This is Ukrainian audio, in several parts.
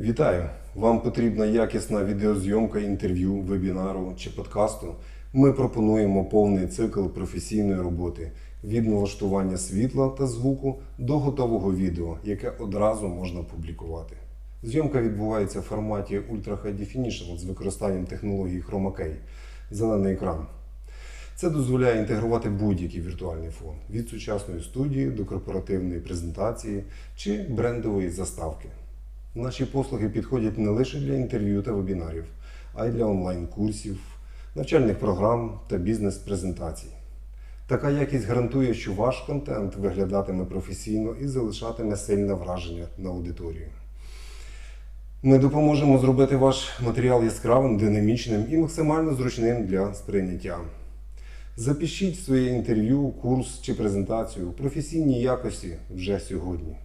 Вітаю! Вам потрібна якісна відеозйомка інтерв'ю, вебінару чи подкасту. Ми пропонуємо повний цикл професійної роботи від налаштування світла та звуку до готового відео, яке одразу можна публікувати. Зйомка відбувається в форматі Ultra High Definition з використанням технології Chroma Key – зелений екран. Це дозволяє інтегрувати будь-який віртуальний фон від сучасної студії до корпоративної презентації чи брендової заставки. Наші послуги підходять не лише для інтерв'ю та вебінарів, а й для онлайн-курсів, навчальних програм та бізнес-презентацій. Така якість гарантує, що ваш контент виглядатиме професійно і залишатиме сильне враження на аудиторію. Ми допоможемо зробити ваш матеріал яскравим, динамічним і максимально зручним для сприйняття. Запишіть своє інтерв'ю, курс чи презентацію у професійній якості вже сьогодні.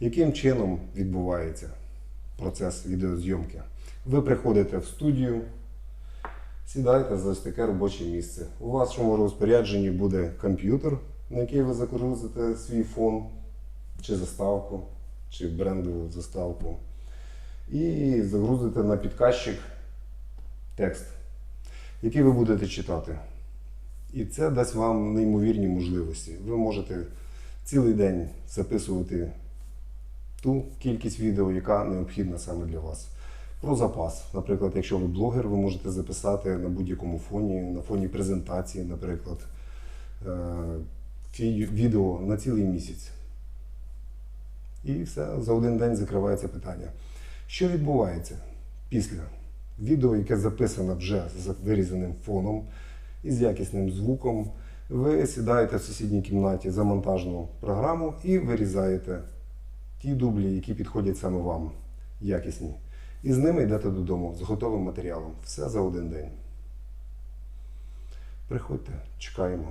Яким чином відбувається процес відеозйомки? Ви приходите в студію, сідаєте за таке робоче місце. У вашому розпорядженні буде комп'ютер, на який ви загрузите свій фон, чи заставку, чи брендову заставку. І загрузите на підказчик текст, який ви будете читати. І це дасть вам неймовірні можливості. Ви можете цілий день записувати ту кількість відео, яка необхідна саме для вас. Про запас. Наприклад, якщо ви блогер, ви можете записати на будь-якому фоні, на фоні презентації, наприклад, е, відео на цілий місяць. І все, за один день закривається питання. Що відбувається після відео, яке записано вже з вирізаним фоном і з якісним звуком? Ви сідаєте в сусідній кімнаті за монтажну програму і вирізаєте ті дублі, які підходять саме вам, якісні. І з ними йдете додому з готовим матеріалом. Все за один день. Приходьте, чекаємо.